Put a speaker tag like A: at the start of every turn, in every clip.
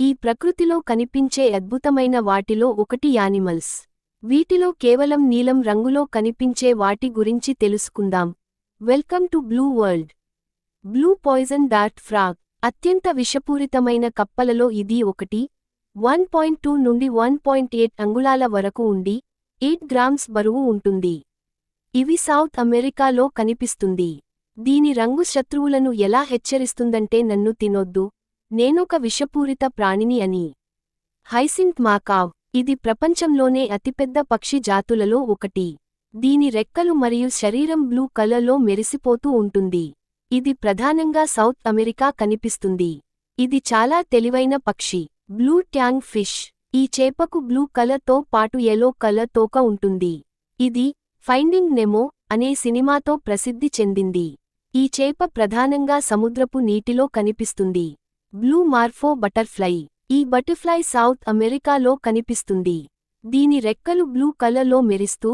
A: ఈ ప్రకృతిలో కనిపించే అద్భుతమైన వాటిలో ఒకటి యానిమల్స్. వీటిలో కేవలం నీలం రంగులో కనిపించే వాటి గురించి తెలుసుకుందాం. Welcome to blue world. Blue poison dart frog. అత్యంత విషపూరితమైన కప్పలలో ఇది ఒకటి. వన్ పాయింట్ టూ నుండి వన్ పాయింట్ ఎయిట్ అంగుళాల వరకు ఉండి ఎయిట్ గ్రామ్స్ బరువు ఉంటుంది. ఇవి సౌత్ అమెరికాలో కనిపిస్తుంది. దీని రంగు శత్రువులను ఎలా హెచ్చరిస్తుందంటే నన్ను తినొద్దు. నేనొక విషపూరిత ప్రాణిని అని. హైసింత్ మాకావ్ ఇది ప్రపంచంలోనే అతిపెద్ద పక్షి జాతులలో ఒకటి. దీని రెక్కలు మరియు శరీరం బ్లూ కలర్లో మెరిసిపోతూ ఉంటుంది. ఇది ప్రధానంగా సౌత్ అమెరికా కనిపిస్తుంది. ఇది చాలా తెలివైన పక్షి. బ్లూ ట్యాంగ్ ఫిష్ ఈ చేపకు బ్లూ కలర్తో పాటు ఎల్లో కలర్ తోక ఉంటుంది. ఇది ఫైండింగ్ నెమో అనే సినిమాతో ప్రసిద్ధి చెందింది. ఈ చేప ప్రధానంగా సముద్రపు నీటిలో కనిపిస్తుంది. Blue morpho butterfly. ఈ బటర్ఫ్లై సౌత్ అమెరికాలో కనిపిస్తుంది. దీని రెక్కలు బ్లూ కలర్లో మెరిస్తూ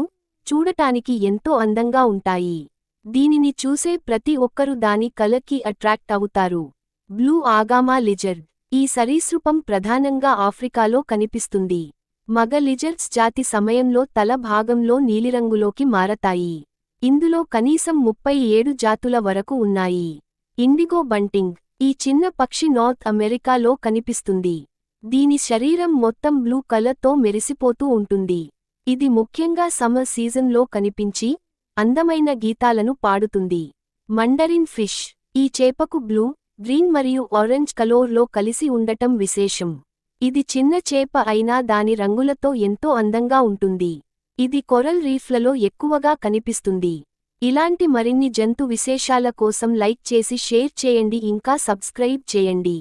A: చూడటానికి ఎంతో అందంగా ఉంటాయి. దీనిని చూసే ప్రతి ఒక్కరూ దాని కలర్కి అట్రాక్ట్ అవుతారు. బ్లూ ఆగామా లిజర్డ్ ఈ సరీసృపం ప్రధానంగా ఆఫ్రికాలో కనిపిస్తుంది. మగ లిజర్డ్స్ జాతి సమయంలో తల భాగంలో నీలిరంగులోకి మారతాయి. ఇందులో కనీసం ముప్పై ఏడు జాతుల వరకు ఉన్నాయి. Indigo bunting. ఈ చిన్న పక్షి నార్త్ అమెరికాలో కనిపిస్తుంది. దీని శరీరం మొత్తం బ్లూ కలర్తో మెరిసిపోతూ ఉంటుంది. ఇది ముఖ్యంగా సమ్మర్ సీజన్లో కనిపించి అందమైన గీతాలను పాడుతుంది. మండరిన్ ఫిష్ ఈ చేపకు బ్లూ గ్రీన్ మరియు ఆరెంజ్ కలోర్లో కలిసి ఉండటం విశేషం. ఇది చిన్న చేప అయినా దాని రంగులతో ఎంతో అందంగా ఉంటుంది. ఇది కొరల్ రీఫ్లలో ఎక్కువగా కనిపిస్తుంది. ఇలాంటి మరిన్ని జంతు విశేషాల కోసం లైక్ చేసి షేర్ చేయండి ఇంకా సబ్స్క్రైబ్ చేయండి.